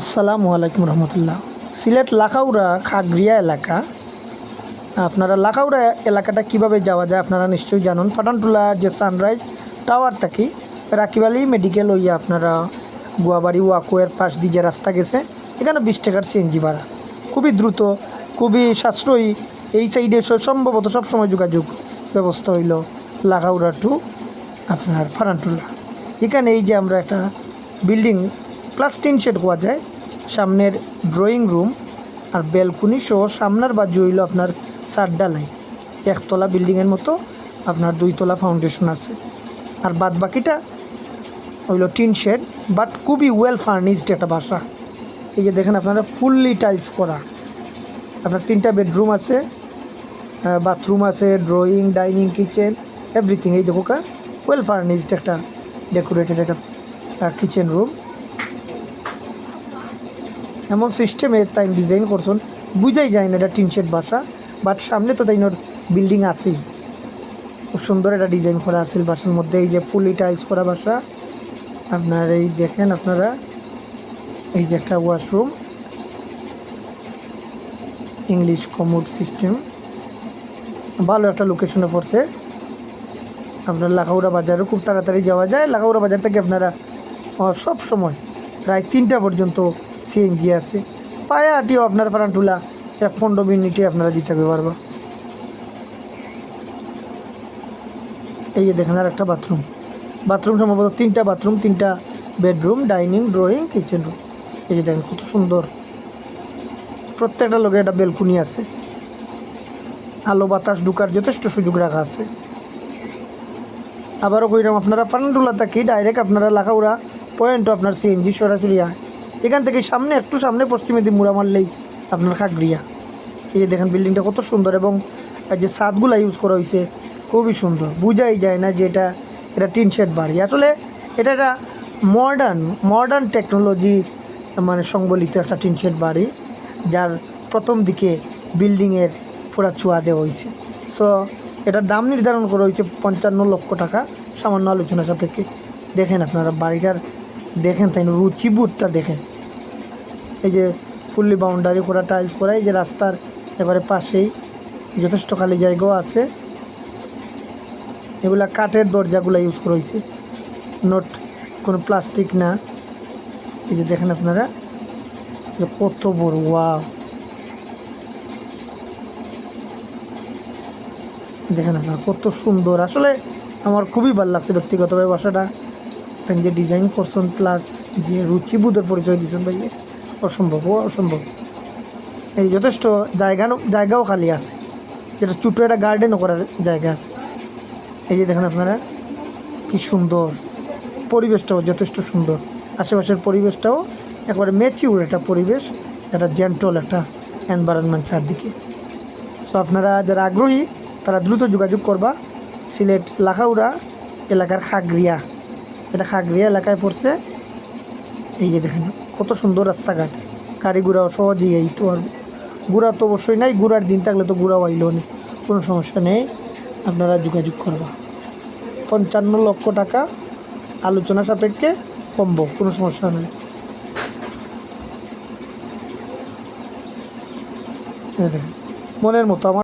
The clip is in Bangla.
আসসালামু আলাইকুম রহমতুল্লাহ। সিলেট লাখাউড়া খাগড়িয়া এলাকা। আপনারা লাখাউড়া এলাকাটা কীভাবে যাওয়া যায় আপনারা নিশ্চয়ই জানুন। ফাটানটুলার যে সানরাইজ টাওয়ার থাকি রাকিবালি মেডিকেল হইয়া আপনারা গুয়াবাড়ি ওয়াকুয়ের পাশ দিয়ে রাস্তা গেছে, এখানে বিশ টাকার সিএনজি ভাড়া। খুবই দ্রুত, খুবই সাশ্রয়ী, এই সাইডে সম্ভবত সবসময় যোগাযোগ ব্যবস্থা হইল লাখাউড়া টু আপনার ফারানটুলা এখানে এই যে আমরা একটা বিল্ডিং প্লাস টিন শেড হওয়া যায়। সামনের ড্রয়িং রুম আর ব্যালকনি সহ সামনের বাজু হইল আপনার সাত ডালাই। একতলা বিল্ডিংয়ের মতো আপনার দুইতলা ফাউন্ডেশন আছে। আর বাদ বাকিটা হইল টিন শেড, বাট খুবই ওয়েল ফার্নিশড একটা বাসা। এই যে দেখেন আপনারা ফুললি টাইলস করা। আপনার তিনটা বেডরুম আছে বাথরুম আছে ড্রয়িং ডাইনিং কিচেন এভরিথিং এই দেখো কা ওয়েল ফার্নিশড একটা ডেকোরেটেড একটা কিচেন রুম এমন সিস্টেমে তাই ডিজাইন করছেন, বুঝাই যায় না এটা টিন শেড বাসা বাট সামনে তো তাই বিল্ডিং আছেই। খুব সুন্দর একটা ডিজাইন করা আছে বাসার মধ্যে, এই যে ফুলি টাইলস করা বাসা। আপনার এই দেখেন আপনারা, এই যে একটা ওয়াশরুম ইংলিশ কমোড সিস্টেম ভালো একটা লোকেশনে পড়ছে। আপনার লাখাউড়া বাজারও খুব তাড়াতাড়ি যাওয়া যায়। লাখাউড়া বাজার থেকে আপনারা সব সময়, প্রায় তিনটা পর্যন্ত সিএনজি আছে। পায়ে হাঁটিও আপনার ফারান্টুলা এক পনেরো মিনিটে আপনারা জিতে পারবা। এই যে দেখেন আর একটা বাথরুম। বাথরুম সম্ভবত তিনটা বাথরুম, তিনটা bedroom, dining, drawing, kitchen room. এই যে দেখেন কত সুন্দর। প্রত্যেকটা লোকের একটা বেলকুনি আছে। আলো বাতাস ঢুকার যথেষ্ট সুযোগ রাখা আছে। আবারও কইরাম, আপনারা ফান্ডুলা থাকি ডাইরেক্ট আপনারা লাখাউড়া পয়েন্ট আপনার সিএনজি সরাসরি আয়। এখান থেকে সামনে, একটু সামনে পশ্চিমে দিয়ে মুড়া মারলেই আপনার খাগড়িয়া। এই যে দেখেন বিল্ডিংটা কত সুন্দর এবং যে ছাদগুলা ইউজ করা হয়েছে খুবই সুন্দর। বুঝাই যায় না যে এটা এটা টিন শেড বাড়ি। আসলে এটা একটা মডার্ন মডার্ন টেকনোলজি মানে সংবলিত একটা টিন শেড বাড়ি, যার প্রথম দিকে বিল্ডিংয়ের পুরা চুয়া দেওয়া হয়েছে সো এটার দাম নির্ধারণ করা হয়েছে পঞ্চান্ন লক্ষ টাকা। সামান্য আলোচনা সাপেক্ষে। দেখেন আপনারা বাড়িটার, দেখেন তাই রুচিবোধটা দেখেন। এই যে ফুললি বাউন্ডারি করা টাইলস করা এই যে রাস্তার এবারে পাশেই যথেষ্ট খালি জায়গাও আছে। এগুলা কাঠের দরজাগুলো ইউজ করা হয়েছে। নট কোনো প্লাস্টিক না। এই যে দেখেন আপনারা কত বড় ওয়াও দেখেন আপনারা, কত সুন্দর। আসলে আমার খুবই ভালো লাগছে ব্যক্তিগতভাবে বাসাটা। যে ডিজাইন করছেন প্লাস যে রুচিবোধের পরিচয় দিচ্ছেন ভাই অসম্ভব অসম্ভব। এই যথেষ্ট জায়গা, জায়গাও খালি আছে। যেটা ছোটো একটা গার্ডেনও করার জায়গা আছে। এই যে দেখেন আপনারা, কি সুন্দর। পরিবেশটাও যথেষ্ট সুন্দর। আশেপাশের পরিবেশটাও একবারে ম্যাচিউর একটা পরিবেশ, একটা জেন্টল একটা এনভায়রনমেন্ট চারদিকে। সো আপনারা যারা আগ্রহী, তারা দ্রুত যোগাযোগ করবা। সিলেট লাখাউড়া এলাকার খাগড়িয়া। এটা খাগড়িয়া এলাকায় পড়ছে। এই যে দেখেন। কত সুন্দর রাস্তাঘাট। গাড়ি ঘোড়াও সহজেই এই তো আর ঘোরা তো অবশ্যই নাই ঘোরার দিন থাকলে তো ঘোরাও আইলেও নেই কোনো সমস্যা নেই, আপনারা যোগাযোগ করবা। পঞ্চান্ন লক্ষ টাকা আলোচনা সাপেক্ষে কমবো, কোনো সমস্যা নেই। মনের মতো আমার